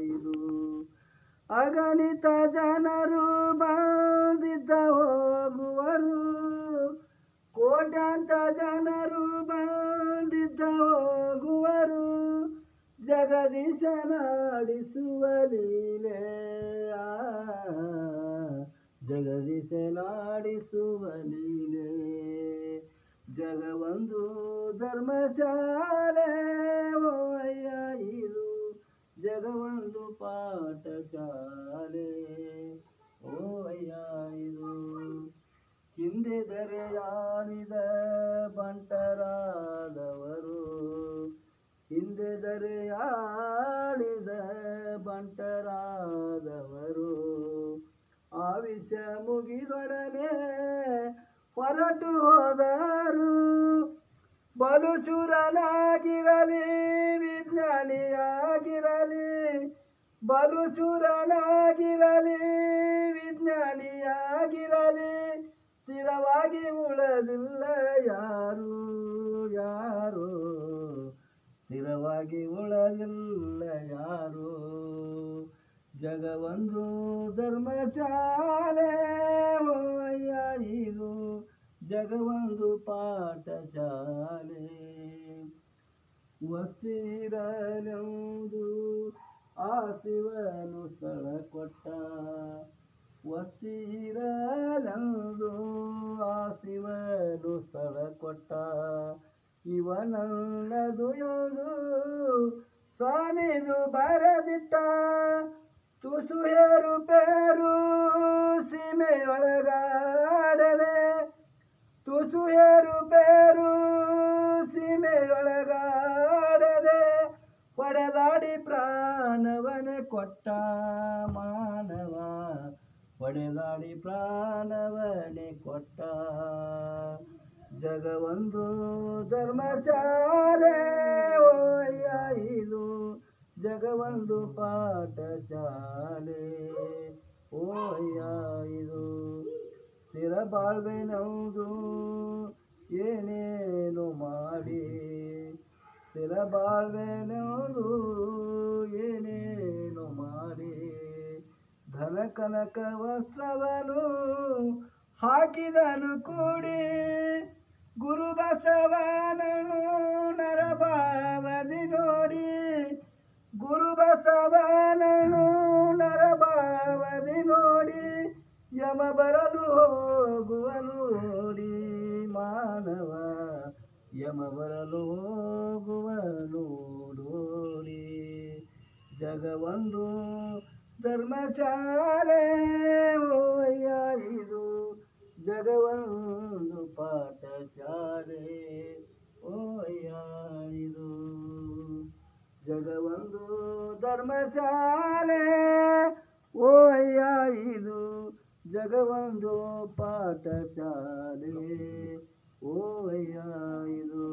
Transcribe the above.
ಇದು ಅಗಣಿತ ಜನರು ಬಂದಿದ್ದ ಹೋಗುವರು. ಕೋಟ್ಯಾಂತ ಜನರು ಬಂದಿದ್ದ ಹೋಗುವರು. ಜಗದೀಶನಾಡಿಸುವ ಲೀಲೆ ಜಗದೀಶನಾಡಿಸುವ ಲೀಲೆ. ಜಗವೊಂದು ಧರ್ಮಶಾಲೆ ಓಯ್ಯ ಇದು ಜಗವೊಂದು ಪಾಠಶಾಲೆ. ಓಯ್ಯ ಇದು ಹಿಂದೆ ದರೆಯಾಡಿದ ಬಂಟರಾದವರು. ಹಿಂದೆ ದರೆಯಾಡಿದ ಬಂಟರಾದವರು. ಆವಿಷ ಮುಗಿದೊಡನೆ ಹೊರಟು ಹೋದರು ಬಲು ಶೂರನಾಗಿರಲಿ ವಿಜ್ಞಾನಿಯಾಗಿರಲಿ. ಬಲುಚುರನಾಗಿರಲಿ ವಿಜ್ಞಾನಿಯಾಗಿರಲಿ. ಸ್ಥಿರವಾಗಿ ಉಳದಿಲ್ಲ ಯಾರು ಯಾರು? ಸ್ಥಿರವಾಗಿ ಉಳದಿಲ್ಲ ಯಾರು? ಜಗವೊಂದು ಧರ್ಮಶಾಲೆ ಜಗವೊಂದು ಪಾಠಶಾಲೆ ವಸಿರಲೆಂದು ಆ ಶಿವನು ಸ್ಥಳ ಕೊಟ್ಟ. ವಸಿರಲೆಂದು ಆ ಶಿವನು ಸ್ಥಳ ಕೊಟ್ಟ. ಇವನಲ್ಲದು ಎಂದು ಸ್ವಾಮಿದು ಬರೆದಿಟ್ಟ. ತುಸು ಹೇರು ಪೇರು ಸೀಮೆಯೊಳಗಾಡದೆ ತುಸು ಏರು ಬೇರು ಸೀಮೆಯೊಳಗಾಡದೆ ಹೊಡೆದಾಡಿ ಪ್ರಾಣವನ ಕೊಟ್ಟ ಮಾನವ. ಹೊಡೆದಾಡಿ ಪ್ರಾಣವನೆ ಕೊಟ್ಟ ಜಗವೊಂದು ಧರ್ಮಶಾಲೆ ಓಯ್ಯ ಇದು ಜಗವೊಂದು ಪಾಠಶಾಲೆ ಓಯ್ಯ ಇದು ಸ್ಥಿರ ಬಾಳ್ವೆನೌದು ಏನೇನು ಮಾಡಿ? ಸ್ಥಿರ ಬಾಳ್ವೆನೌದು ಏನೇನು ಮಾಡಿ? ಧನ ಕನಕ ವಸ್ತ್ರವನು ಹಾಕಿದನು ಕೂಡಿ ಗುರು ಬಸವನನು ನರಭಾವದಿ ನೋಡಿ. ಗುರು ಬಸವನನು ನರಭಾವದಿ ನೋಡಿ ಯಮ ಬರಲು ಜಗವೊಂದು ಧರ್ಮಶಾಲೆ ಓಯ್ಯ ಇದು ಜಗವೊಂದು ಪಾಠಶಾಲೆ ಓಯ್ಯ ಇದು ಜಗವೊಂದು ಧರ್ಮಶಾಲೆ ಓಯ್ಯ ಇದು ಜಗವೊಂದು ಪಾಠಶಾಲೆ ಓಯ್ಯ ಇದು